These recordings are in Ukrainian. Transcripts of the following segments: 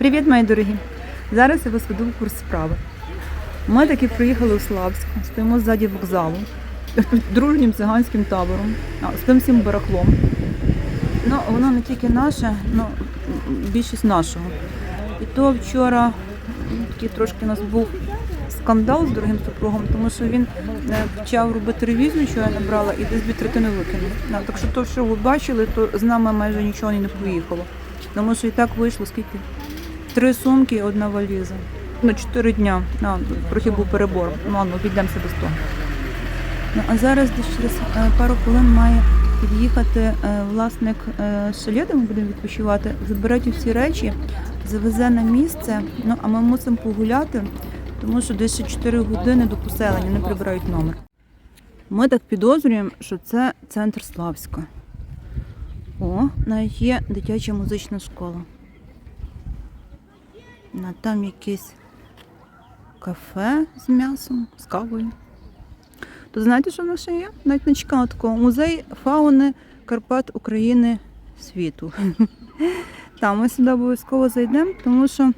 Привіт, мої дорогі! Зараз я вас веду в курс справи. Ми таки приїхали у Славськ, стоїмо ззаді вокзалу, дружнім циганським табором, з тим всім барахлом. Ну, воно не тільки наше, ну більшість нашого. І то вчора такий трошки у нас був скандал з дорогим супругом, тому що він е, почав робити ревізію, що я набрала, і десь дві третини викинув. Ну, Так що то, що ви бачили, то з нами майже нічого не поїхало. Тому що і так вийшло скільки? Три сумки і одна валіза. Ну, чотири дня. Ну, трохи був перебор. Ну, ладно, обійдемося без того. Ну, а зараз десь через е, пару хвилин має під'їхати е, власник е, шалє, де ми будемо відпочивати, забере ті всі речі, завезе на місце. Ну, а ми мусимо погуляти, тому що десь ще 4 години до поселення не прибирають номер. Ми так підозрюємо, що це центр Славська. О, навіть є дитяча музична школа. На там якесь кафе з м'ясом, з кавою. То знаєте, що в нас ще є? Навіть не чекала такого. Музей фауни Карпат України світу. Там ми сюди обов'язково зайдемо, тому що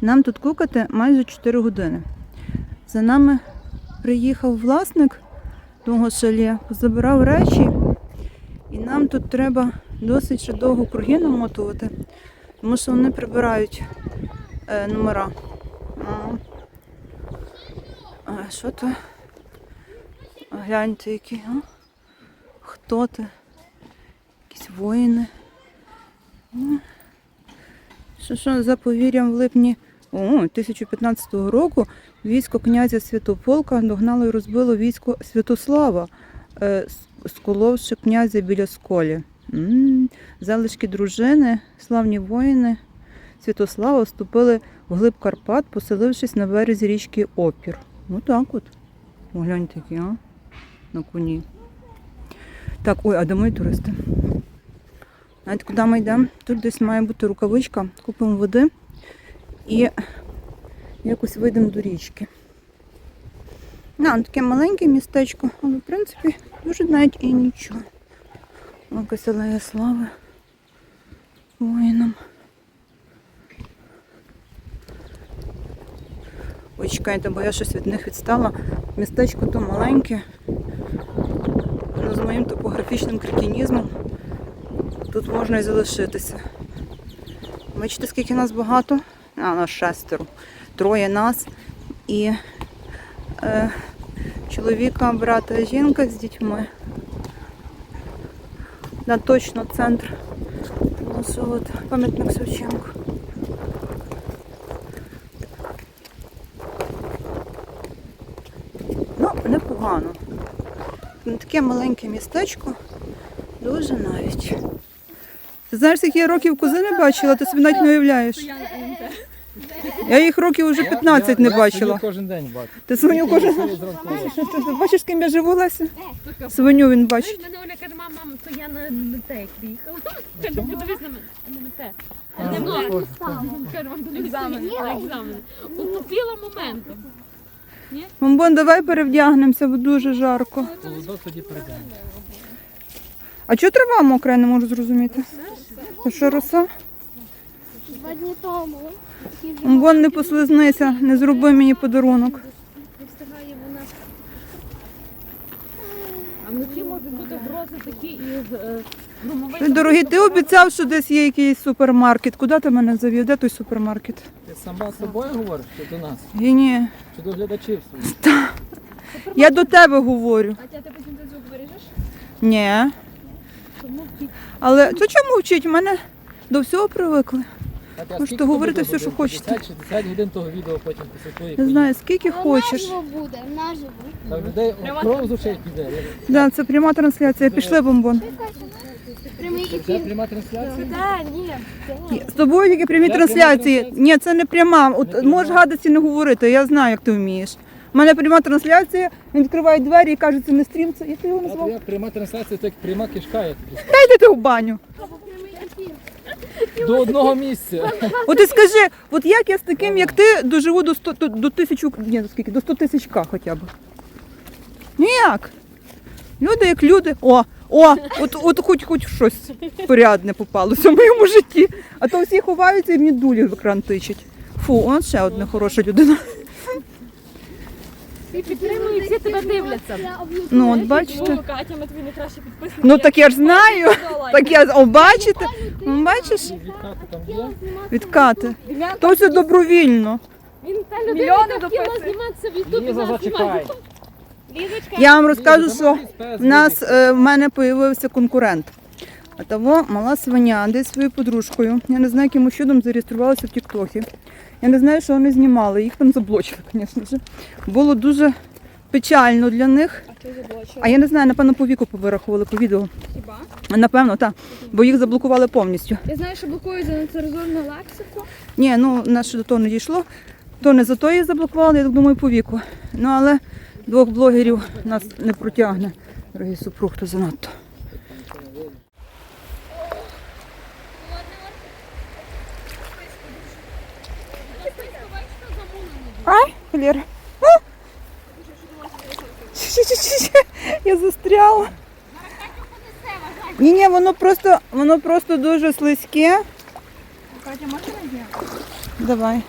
нам тут кукати майже 4 години. За нами приїхав власник того шалє, забирав речі, і нам тут треба досить ще довго круги намотувати, тому що вони прибирають е, номера. А, що то? Гляньте, які, а? Хто ти? Якісь воїни. Що, що за повір'ям в липні о, 1015 року військо князя Святополка догнало і розбило військо Святослава, е, сколовши князя біля сколі. М, Залишки дружини, славні воїни Святослава вступили в глиб Карпат, поселившись на березі річки Опір. Ну так от. О, гляньте які, а? На коні. Так, ой, а де мої туристи? Знаєте, куди ми йдемо? Тут десь має бути рукавичка, купимо води і якось вийдемо до річки. На, таке маленьке містечко, але в принципі дуже навіть і нічого. Алея слави воїнам. Ой, чекайте, бо я щось від них відстала. Містечко то маленьке. Ну, з моїм топографічним кретинізмом тут можна і залишитися. Бачите, скільки нас багато? А, нас шестеро. Троє нас і е, чоловіка, брата жінка з дітьми. На точно центр. От пам'ятник Шевченку. Ну, непогано. Ну, Таке маленьке містечко, дуже навіть. Ти знаєш, скільки я років кози не бачила, ти собі навіть не уявляєш. Я їх років вже 15 не Я бачила. свиню кожен день бачу. Ти свиню кожен. Ти бачиш, з ким я живу, Леся? Свиню він бачить. Я на, на те приїхала. Каже, подивись на мене, а не на те. А не вам на екзамени. Утопіла моментом. Бомбон, давай перевдягнемося, бо дуже жарко. Холодок тоді прийде. А чого трава мокра, я не можу зрозуміти? Це що роса? Два дні тому. Бомбон, не послизнися, не зроби мені подарунок. Не встигає вона. А вночі можуть бути грози такі і е, громовий. Ти, ти обіцяв, що десь є якийсь супермаркет. Куди ти мене завів? Де той супермаркет? Ти сама з собою говориш чи до нас? Ні, ні. Чи до глядачів своїх? Я до тебе говорю. А ти потім ти звук виріжеш? Ні. Тому. Але то чому вчить? Мене до всього привикли. Можете говорити все, що хочете. 50 60 годин того відео потім після Не знаю, скільки хочеш. Наживо буде, наживо. Там людей кров з очей піде. Да, це пряма трансляція. Пішли бомбон. Прямий Це ефір. пряма трансляція? Ні. З тобою тільки прямі трансляції. Ні, це не пряма. От можеш гадості не говорити. Я знаю, як ти вмієш. У мене пряма трансляція, він відкриває двері і каже, це не стрім, це як ти його А назвав? пряма трансляція це як пряма кишка, я тобі скажу. Дайте ти в баню. До одного місця. От ти скажи, от як я з таким, як ти, доживу до 100, до, до тисячу, ні, до скільки, до 100 тисяч К хоча б. Ніяк. Люди як люди. О, О, от, от хоч, хоч щось порядне попалося в моєму житті. А то всі ховаються і мені дулі в екран тичать. Фу, он ще одна хороша людина. Всі підтримують, всі тебе дивляться. Ну, от бачите. Катя, ми тобі найкраще підписники. Ну так я ж знаю. Так я о, бачите? Ну, Бачиш? Відкати. То все добровільно. Він та людина, яка хотіла зніматися в Ютубі, Ліза, зараз зачекай. знімає. Я вам розкажу, що в нас е, в мене з'явився конкурент. А того мала свиня десь своєю подружкою. Я не знаю, яким чудом зареєструвалася в Тіктокі. Я не знаю, що вони знімали. Їх там заблочили, звісно ж. Було дуже печально для них. А я не знаю, напевно, по віку повирахували по відео. Хіба? Напевно, так. Бо їх заблокували повністю. Я знаю, що блокують за нецензурну лексику. Ні, ну нас ще до того не дійшло. То не за то її заблокували, я так думаю, по віку. Ну але двох блогерів нас не протягне. Дорогий супруг, то занадто. Ай, Лера. А! Я застряла. Ні, ні, воно просто, воно просто дуже слизьке. Катя, можна не Давай.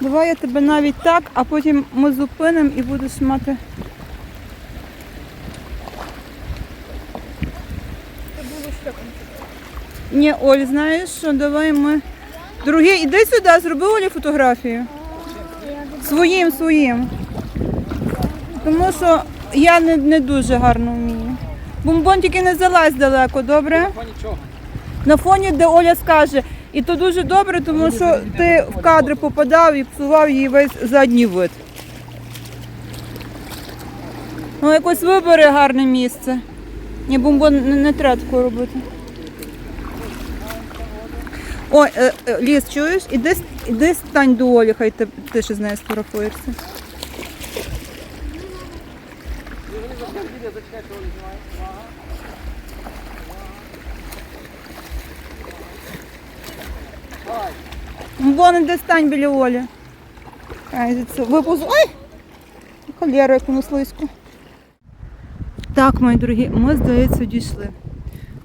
Давай я тебе навіть так, а потім ми зупинимо і будеш мати. Ні, Оль, знаєш що, давай ми. Другий, іди сюди, зроби Олі фотографію. Своїм, своїм. Тому що я не, не дуже гарно вмію. Бомбон тільки не залазь далеко, добре? Нема нічого. на фоні, де Оля скаже. І то дуже добре, тому що ти в кадри попадав і псував їй весь задній вид. Ну, якось вибери гарне місце. Ні, бомбон не, не треба такого робити. Ой, е, е, Ліс, чуєш? Іди, с- іди стань до Олі, хай ти, ти ще з нею сфотографуєшся. Вон іди стань біля Олі. Ай, це випузу. Ай! Холєра, як воно слизько. Так, мої дорогі, ми, здається, дійшли.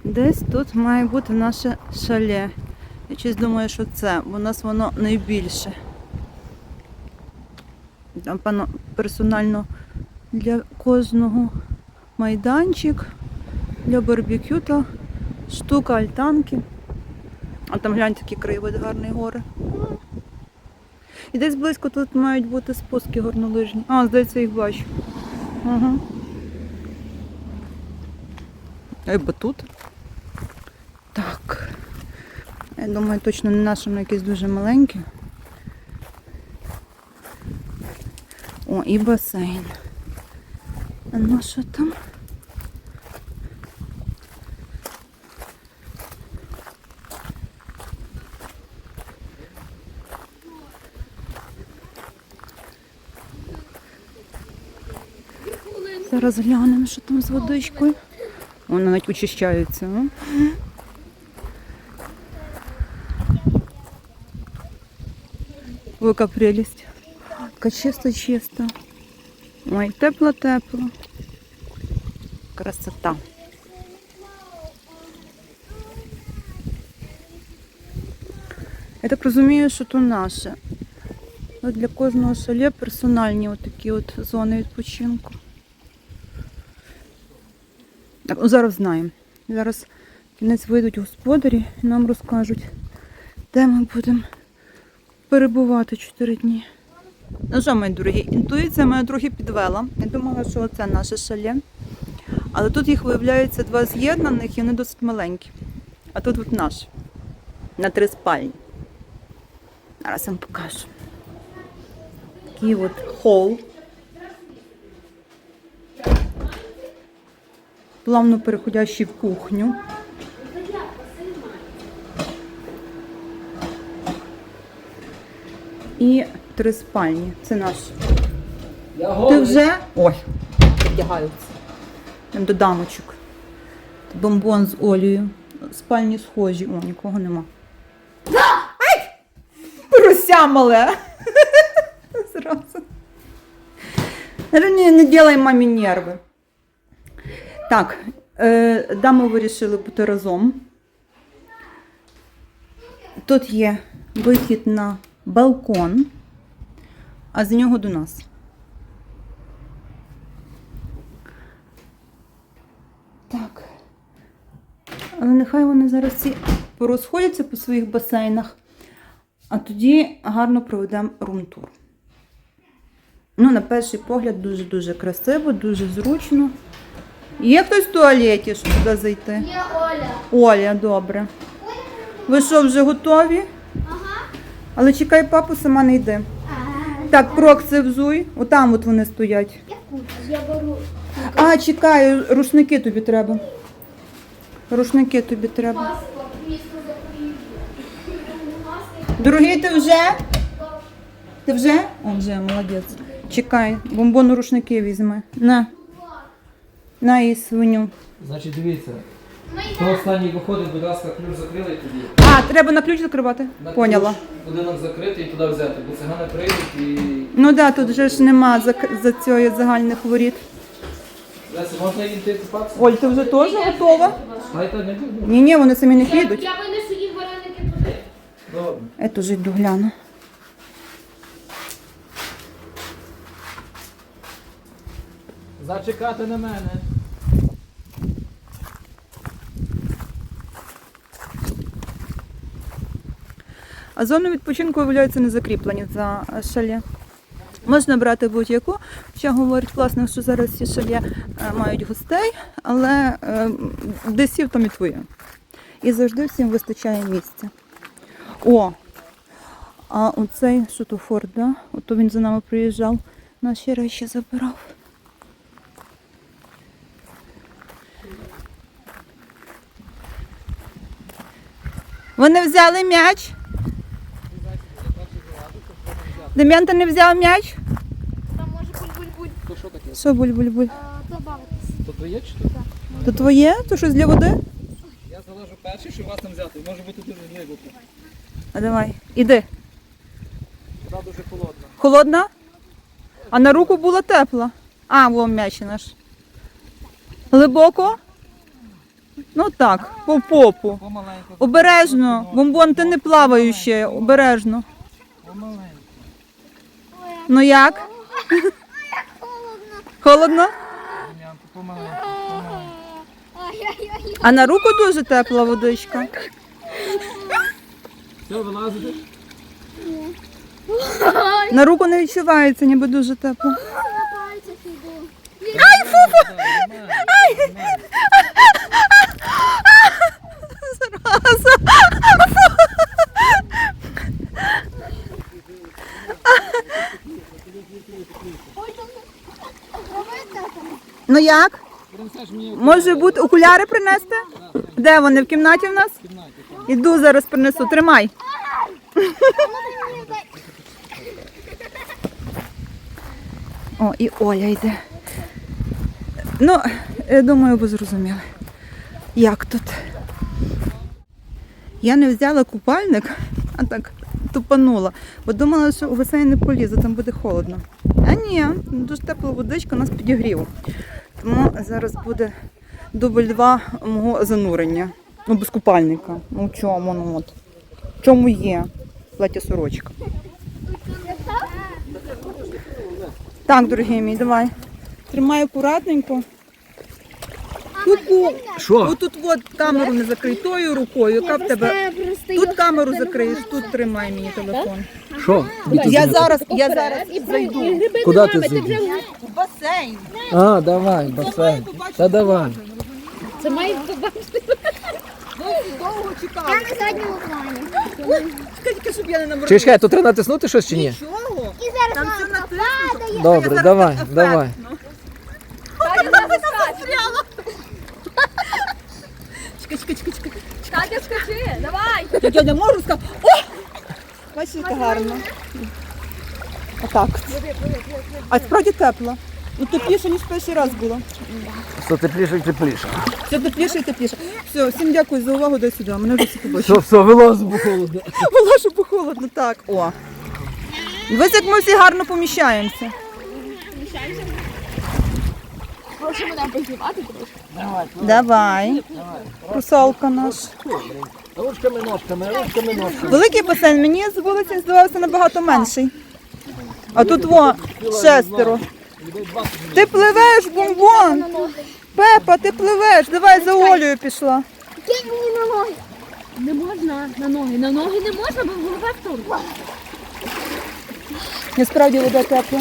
Десь тут має бути наше шале. Я щось думаю, що це, бо у нас воно найбільше. Там, певно, персонально для кожного майданчик, для барбекю та штука альтанки. А там глянь такий краєвид гарний гори. І десь близько тут мають бути спуски горнолижні. А, здається, їх бачу. Ага. Ей, батут. Я думаю, точно не наше, воно якесь дуже маленьке. О, і басейн. Ну що там? Зараз глянемо, що там з водичкою. Вона навіть очищається. А? Ой, яка прелість. Така чиста-чиста. Ой, тепло-тепло. Красота. Я так розумію, що то наше. От для кожного шале персональні отакі от зони відпочинку. Так, ну зараз знаємо. Зараз кінець вийдуть господарі і нам розкажуть, де ми будемо перебувати 4 дні. Ну що, мої дорогі, інтуїція мене трохи підвела. Я думала, що це наше шале. Але тут їх виявляється два з'єднаних і вони досить маленькі. А тут от наш. На три спальні. Зараз вам покажу. Такий от хол. плавно переходящий в кухню. І три спальні. Це наш. Я Ти вже? Ой, вдягаються. До дамочок. Бомбон з Олею. Спальні схожі. О, нікого нема. Ай! Порося мале. Зразу. Не, не делай мамі нерви. Так, Е, дамо вирішили бути разом. Тут є вихід на балкон, а з нього до нас. Так. Але нехай вони зараз всі порозходяться по своїх басейнах, а тоді гарно проведемо рум-тур. Ну, на перший погляд, дуже-дуже красиво, дуже зручно. Є хтось в туалеті, щоб туди зайти? Є Оля. Оля, добре. Ви що, вже готові? Але чекай, папу, сама не йди. Так, крокси взуй. Отам от вони стоять. Я беру. А, чекай, рушники тобі треба. Рушники тобі треба. Дорогий, ти вже? Ти вже? О, вже, молодець. Чекай, бомбону рушники візьми. На. На і свиню. Значить, дивіться. Хто останній виходить, будь ласка, ключ закрили і тоді. А, треба на ключ закривати? На Поняла. ключ Будинок закритий і туди взяти, бо цигани прийдуть і. Ну так, да, тут же ж нема за, за цієї загальних воріт. Леся, можна їм йти купатися? Оль, ти вже теж готова? Не. Ні, ні, вони самі не підуть. Я винесу їх вареники туди. Добре. Я теж йду гляну. Зачекати на мене. А зони відпочинку виявляються не закріплені за шале. Можна брати будь-яку. Ще говорять власне, що зараз всі шале е, мають гостей, але е, де сів, там і твоє. І завжди всім вистачає місця. О! А оцей що то Форд, да? Ото він за нами приїжджав, наші речі забирав. Вони взяли м'яч. Дем'ян, ти не взяв м'яч? Там може буль-буль-буль То що таке? Що буль-буль-буль? добавитись. То твоє чи то? То твоє? То щось для води? Я залежу перший, щоб вас там взяти. Може бути дуже глибоко. А давай, іди. Вода дуже холодна. Холодна? А на руку була тепла. А, во м'яч наш. Глибоко? Ну так, по попу. Помаленьку. Обережно. Бомбон, ти не плаваючи, обережно. Помаленьку. Ну як? Холодно? Ай-яй-яй. А на руку дуже тепла водичка. Все, вилазите? На руку не відчувається, ніби дуже тепло. Ай, фу! Ай! Зараза. Ой, там робити там. Ну як? Може бути окуляри принести? Де вони? В кімнаті в нас? Іду зараз принесу. Тримай. О, і Оля йде. Ну, я думаю, ви зрозуміли. Як тут? Я не взяла купальник, а так тупанула, бо думала, що у басейн не полізу, там буде холодно. А ні, дуже тепла водичка нас підігріла. Тому зараз буде дубль два мого занурення. Ну, без купальника. Ну, в чому, ну от. В чому є плаття сорочка. Так, дорогі мій, давай. Тримай акуратненько. Ку-ку. Що? Отут от камеру не закрий тою рукою. Яка в тебе? Тут камеру закриєш, тут тримай мені телефон. Що? Я зараз, я зараз зайду. Куди ти зайдеш? В басейн. А, давай, басейн. Та давай. Це має побачити. Довго чекав. Я на задньому плані. Тільки, щоб я не набрала. Чекай, тут треба натиснути щось чи ні? Чого? І зараз Там все натиснуто. Добре, давай, давай. Чекай, чекай, чекай, чекай. Катя, скажи, давай. Я, я не можу сказати. О! Бачиш, яка гарно. Отак. А справді тепло. Ну тепліше, ніж перший раз було. Все тепліше і тепліше. Все тепліше і тепліше. Все, всім дякую за увагу. До сюди. Мене вже всі побачили. Все, все, вилазимо, бо холодно. Було, що похолодно. Так, о. Ось як ми всі гарно поміщаємося. Прошу мене познімати трошки. Давай. Русалка наш. Ручками, ножками, ручками, ножками. Великий басейн, мені з вулиці здавався набагато менший. А тут во шестеро. Ти пливеш, бомбон! Пепа, ти пливеш, давай за Олею пішла. Кинь мені на ноги. Не можна на ноги. На ноги не можна, бо голова вторгла. Насправді вода тепла.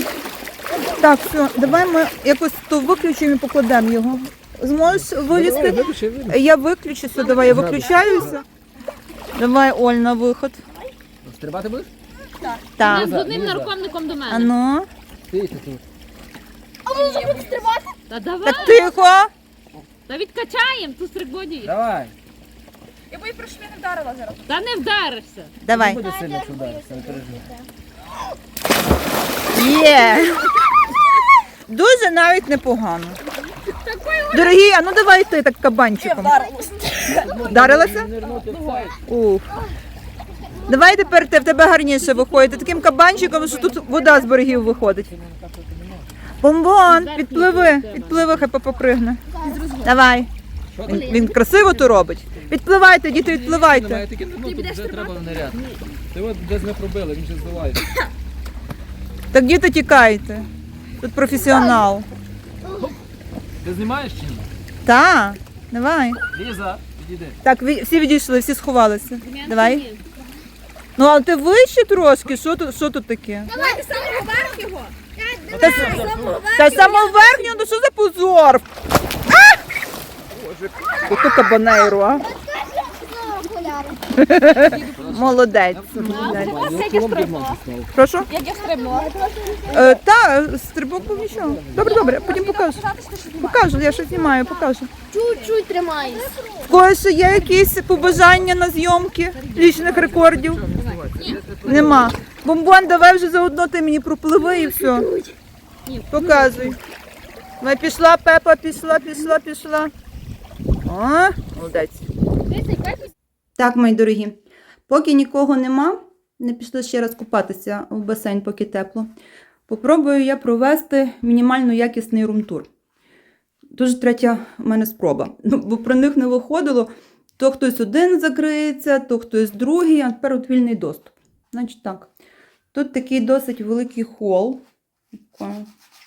Так, все, давай ми якось то виключимо і покладемо його. Зможеш вилізти? Я виключуся, давай, я виключаюся. Давай, Оль, на виход. Стрибати будеш? Так. З одним наркомником до А мене. ну. Стійте тут. Та давай. Так тихо. Та відкачаємо ту стрикбоді. Давай. Я б її прошу не вдарила зараз. Та не вдаришся. Не Давай. буде сильно, якщо не переживай. Є. Дуже навіть непогано. Дорогі, а ну давай ти так кабанчиком. Вдарилася? Ух. Давай тепер ти в тебе гарніше виходить. Таким кабанчиком, що тут вода з берегів виходить. Бомбон, підпливи, підпливи, хай папа пригне. Давай. Він, він красиво то робить. Підпливайте, діти, відпливайте. таке, ну тут вже треба ниряти. Ти от десь не пробили, він вже здолає. Так діти тікайте. Тут професіонал. Ти знімаєш чи ні? Та, давай. Ліза. Так, всі відійшли, всі сховалися. Давай. Ну, а ти вище трошки, що тут, що тут таке? Давайте самого верх його. Та, та самоверхню, ну що за позор? А! Боже, ото кабанейру, а? Молодець. молодець. Прошу? Як я стрибнула. Е, та, стрибок був нічого. Добре, добре, потім покажу. Покажу, я щось знімаю, покажу. Чуть-чуть тримаюсь. В когось ще є якісь побажання на зйомки лічних рекордів? Нема. Бомбон, давай вже заодно ти мені пропливи і все. Показуй. Давай пішла, Пепа, пішла, пішла, пішла. О, молодець. Так, мої дорогі, поки нікого нема, не пішли ще раз купатися в басейн, поки тепло. Попробую я провести мінімально якісний румтур. Дуже третя в мене спроба. Ну, бо про них не виходило. То хтось один закриється, то хтось другий, а тепер от вільний доступ. Значить так. Тут такий досить великий хол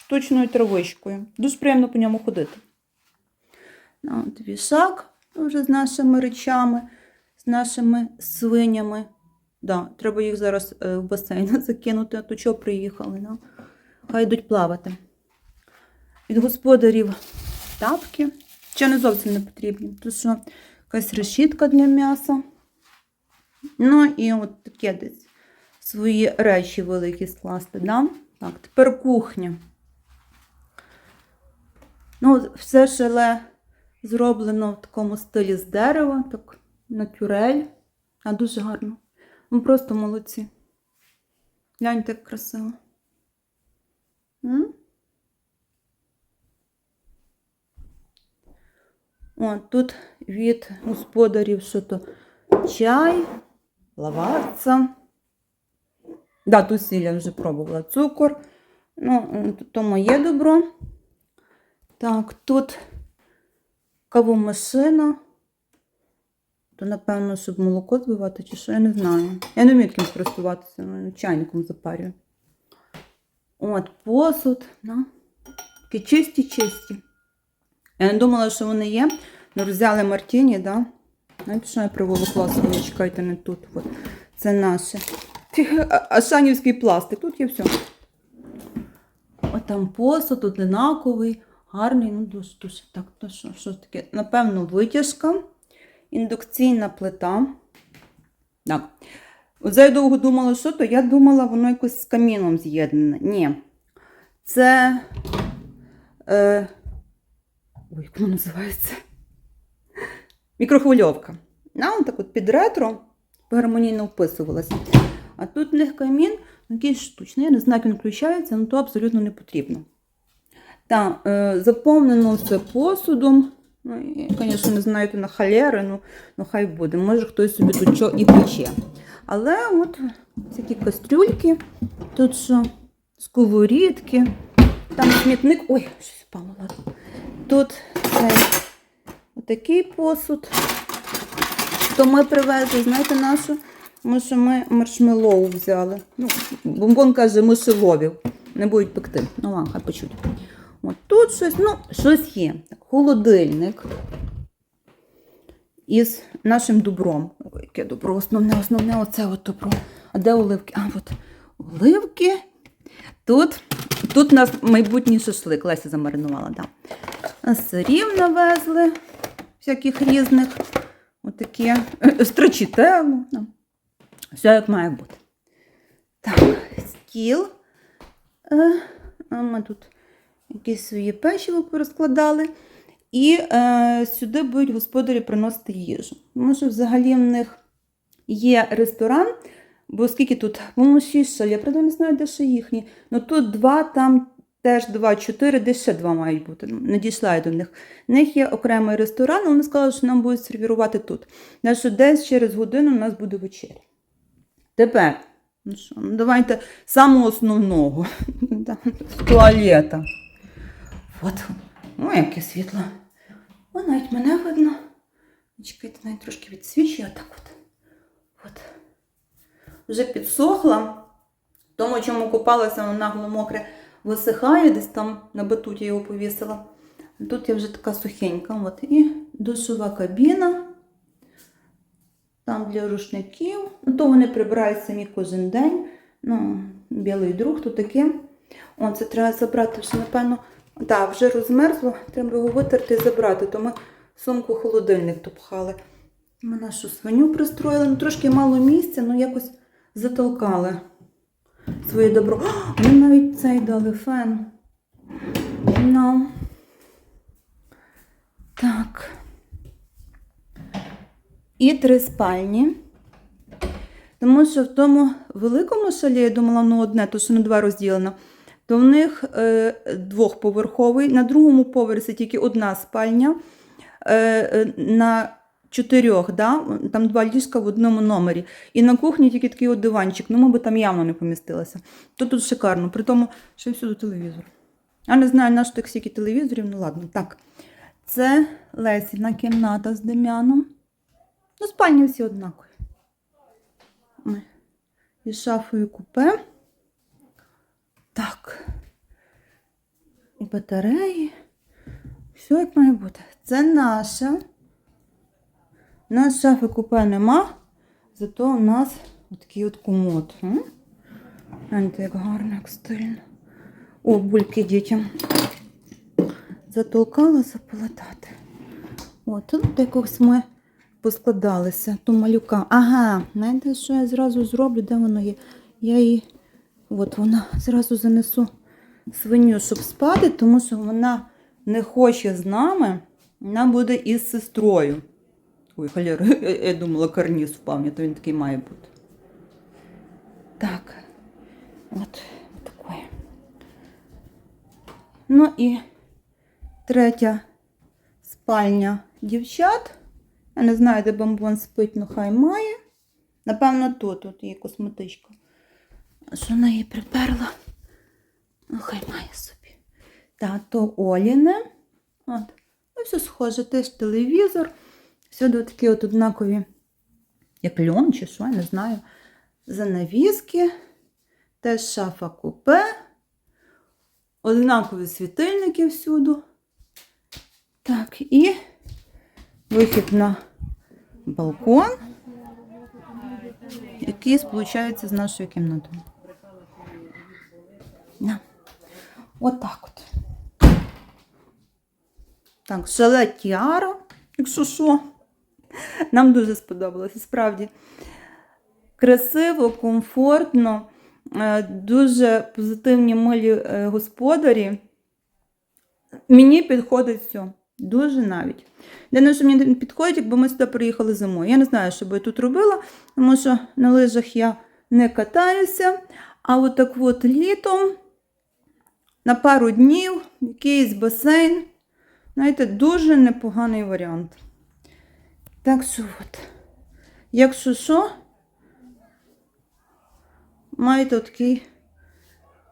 штучною травичкою. Дуже приємно по ньому ходити. Ну, От вішак вже з нашими речами, з нашими свинями. Да, треба їх зараз е, в басейн закинути, а то чого приїхали. Ну? Хай йдуть плавати. Від господарів тапки. Ще не зовсім не потрібні. Тут що якась решітка для м'яса. Ну і от таке десь свої речі великі скласти. Да? Так, тепер кухня. Ну, все шеле зроблено в такому стилі з дерева, так натюрель. А дуже гарно. Ну, просто молодці. Гляньте, як красиво. М? О, тут від господарів що то чай, лаварця. Да, тут сіль я вже пробувала цукор. Ну, то моє добро. Так, тут кавомашина. То, напевно, щоб молоко збивати, чи що, я не знаю. Я не вмію таким користуватися, ну, чайником запарюю. От, посуд. Ну, такі чисті-чисті. Я не думала, що вони є. Ну, взяли Мартіні, да? Знаєте, що я приволокла свою, чекайте, не тут. От. Це наше. Ашанівський пластик. Тут є все. От там посуд одинаковий, гарний, ну дуже дуже. Так, то що, що таке? Напевно, витяжка, індукційна плита. Так. Оце я довго думала, що то. Я думала, воно якось з каміном з'єднане. Ні. Це. Е, Ой, як воно називається? Мікрохвильовка. На, так от під ретро гармонійно вписувалася. А тут в них камін якийсь штучний, я не знаю, як він включається, але то абсолютно не потрібно. Так, е, заповнено все посудом. Ну, і, звісно, не знаю, на халери, ну, ну хай буде. Може хтось собі тут що і пече. Але от такі кастрюльки, тут що, сковорідки, там смітник. Ой, щось впало, тут цей отакий посуд. То ми привезли, знаєте, нашу, тому що ми маршмеллоу взяли. Ну, бомбон каже, мишеловів. Не будуть пекти. Ну, ладно, хай почуть. От тут щось, ну, щось є. Холодильник із нашим добром. Ой, яке добро, основне, основне, оце от добро. А де оливки? А, от оливки. Тут, тут у нас майбутній шашлик. Леся замаринувала. Да. Сирів навезли всяких різних. Отакі строчителу. Да. Все як має бути. Так, стіл. Е, а ми тут якісь свої печиво порозкладали. І е, сюди будуть господарі приносити їжу. Тому що взагалі в них є ресторан, бо скільки тут? По-моєму, шість шаль, я правда не знаю, де ще їхні. Ну тут два, там теж два, чотири, де ще два мають бути. Ну, Не дійшла я до них. В них є окремий ресторан, вони сказали, що нам будуть сервірувати тут. Що десь через годину у нас буде вечеря. Тепер, ну що, ну давайте самого основного. Туалета. От. О, яке світло. О, навіть мене видно. Чекайте, навіть трошки відсвічує отак от. От. Вже підсохла. Тому, чому купалася, вона нагло мокре висихає, десь там на батуті його повісила. Тут я вже така сухенька. От. І душова кабіна. Там для рушників. Ну, то вони прибирають самі кожен день. Ну, білий друг, то таке. О, це треба забрати вже, напевно. Так, вже розмерзло, треба його витерти і забрати, то ми сумку холодильник то пхали. Ми нашу свиню пристроїли, ну трошки мало місця, ну якось затолкали своє добро. О, навіть цей дали фен. Ну. Так. І три спальні. Тому що в тому великому шалі, я думала, ну одне, то що на два розділено то в них е, двохповерховий, на другому поверсі тільки одна спальня, е, е, на чотирьох, да? там два ліжка в одному номері. І на кухні тільки такий от диванчик, ну, мабуть, там явно не помістилося. То тут шикарно, при тому, що всюди телевізор. Я не знаю, на що так стільки телевізорів, ну ладно. Так, це Лесіна кімната з Дем'яном. Ну, спальні всі однакові. І шафою купе. Так. І батареї. Все як має бути. Це наша. У нас шафи купе нема, зато у нас такий от комод. Гляньте, як гарно, як стильно. О, бульки дітям. Затолкала заполотати. От, тут якось ми поскладалися. Ту малюка. Ага, знаєте, що я зразу зроблю, де воно є? Я її От вона зразу занесу свиню, щоб спати, тому що вона не хоче з нами, вона буде із сестрою. Ой, холєра, я, думала, карніз впав, то він такий має бути. Так, от такое. Ну і третя спальня дівчат. Я не знаю, де бомбон спить, ну хай має. Напевно, тут, тут є косметичка. А що вона її приперла? Ну, хай має собі. Та, то Оліне. От. Ну, все схоже, теж телевізор. Всюди такі от однакові, як льон чи що, я не знаю. Занавіски. Теж шафа купе. Однакові світильники всюди. Так, і вихід на балкон, який сполучається з нашою кімнатою. На. От так от. Так, шале тіара, якщо що. Нам дуже сподобалося, справді. Красиво, комфортно, е, дуже позитивні милі е, господарі. Мені підходить все. Дуже навіть. Єдине, що мені підходить, якби ми сюди приїхали зимою. Я не знаю, що би я тут робила, тому що на лижах я не катаюся. А от так от літом на пару днів якийсь басейн. Знаєте, дуже непоганий варіант. Так що от, якщо що, маєте такий,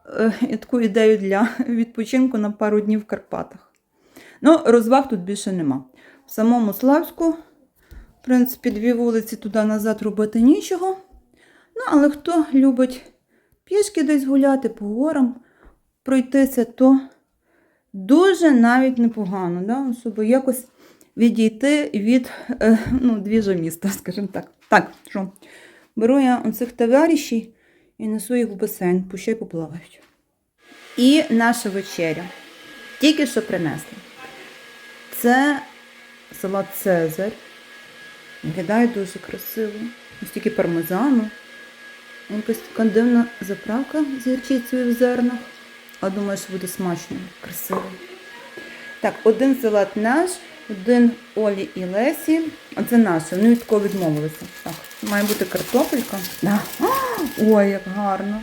е, таку ідею для відпочинку на пару днів в Карпатах. Ну, розваг тут більше нема. В самому Славську, в принципі, дві вулиці туди-назад робити нічого. Ну, але хто любить пішки десь гуляти по горам, пройтися, то дуже навіть непогано, да? щоб якось відійти від е, ну, двіжа міста, скажімо так. Так, що, беру я оцих товаришів і несу їх в басейн, пущай поплавають. І наша вечеря. Тільки що принесли. Це салат Цезарь. Виглядає дуже красиво. Ось тільки пармезану. Якась така дивна заправка з гірчицею в зернах. А думаю, що буде смачно, красиво. Так, один салат наш, один Олі і Лесі. А це наш, вони від такого відмовилися. Так, має бути картопелька. Да. Ой, як гарно.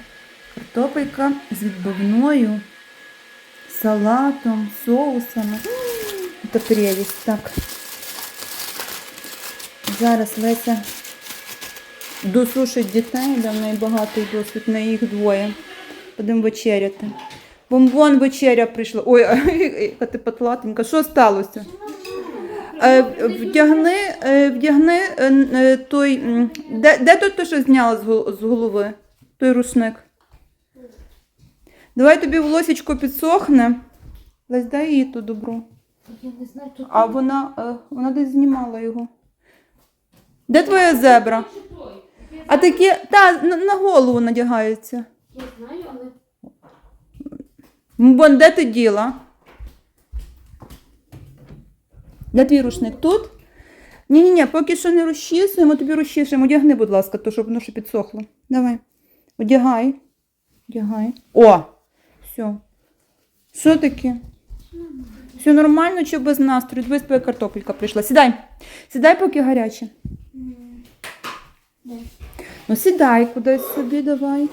Картопелька з відбивною, салатом, соусами. Це прелість. Так. Зараз Леся досушить дітей, да, в неї багатий досвід, на їх двоє. Будемо вечеряти. Бомбон вечеря прийшла. Ой, яка ти патлатенька. Що сталося? Е, вдягни, е, вдягни е, той. Де, де той, ти що зняла з голови? Той рушник. Давай тобі волосічко підсохне. Лесь, дай їй ту добру. Я не знаю, тут А вона, вона десь знімала його. Де твоя зебра? А такі, та, на, голову надягаються. я знаю, але Бон, де ти діла? Де твій рушник? Тут? Ні-ні, ні, поки що не розчісуємо, тобі розчісуємо. Одягни, будь ласка, то, щоб воно ще підсохло. Давай. Одягай. Одягай. О! Все. Що таке? Все нормально чи без настрою? Дивись, твоя картопелька прийшла. Сідай. Сідай, поки гаряче. Ну, сідай кудись собі, давай.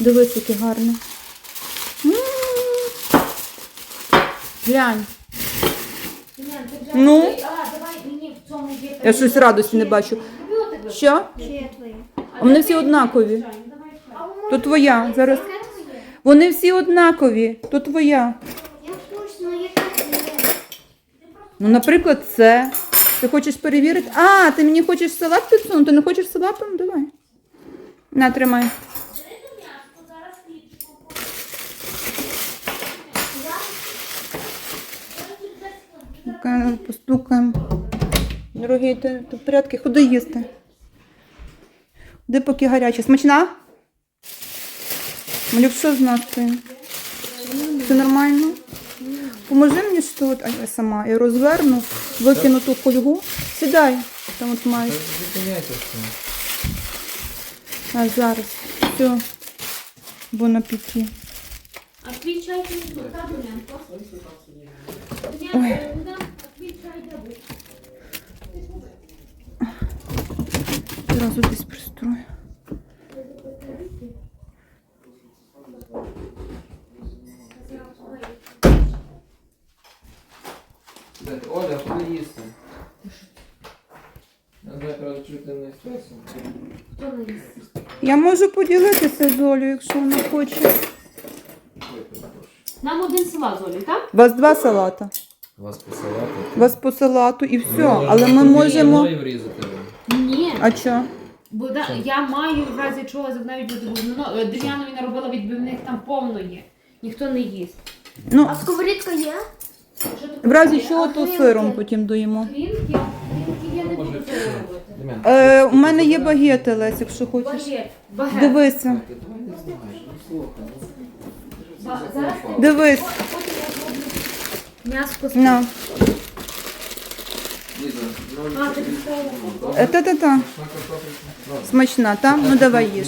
Дивись, яке гарне. Глянь. Ну, я щось радості не бачу. Що? А вони всі однакові. То твоя. Зараз. Вони всі однакові. То твоя. Ну, наприклад, це. Ти хочеш перевірити? А, ти мені хочеш салат підсунути? Не хочеш салатом? Давай. На, тримай. Стукаємо, Постукаємо. Дорогі, ти, ти в порядку? Ходи їсти. Де поки гаряче. Смачна? Малюк, що з? Все нормально? Поможи мені що тут, а я сама. Я розверну, викину ту фольгу. Сідай, там от маєш. А зараз. Все. Бон апеті. А твій чай ти не? Ой. Янко, а твій чай де був? Зразу десь пристрою. Оля, ходи їсти. Я можу поділитися з Олею, якщо вона хоче. Нам один салат з Олею, так? У вас два салата. Вас посилати. У вас по салату і все. Але ми можемо. А що? Бо да, я маю в разі чого навіть відбивно. Дріанові наробила відбивних там повно є. Ніхто не їсть. Ну, А сковорідка є? Що в разі чого, то грінки? сиром потім доїмо. Грінки? Грінки я не буду Може, робити. Е, у мене є багети, Лесь, якщо хочеш. Багет. Багет. Дивися, ну ну, Ба- Зараз дивись. потім я зроблю м'яско з На. Ліза, ну, А, ти поставила? Е, Та-та-та. картопельку. Добре. Смачна, та? Ну давай їж.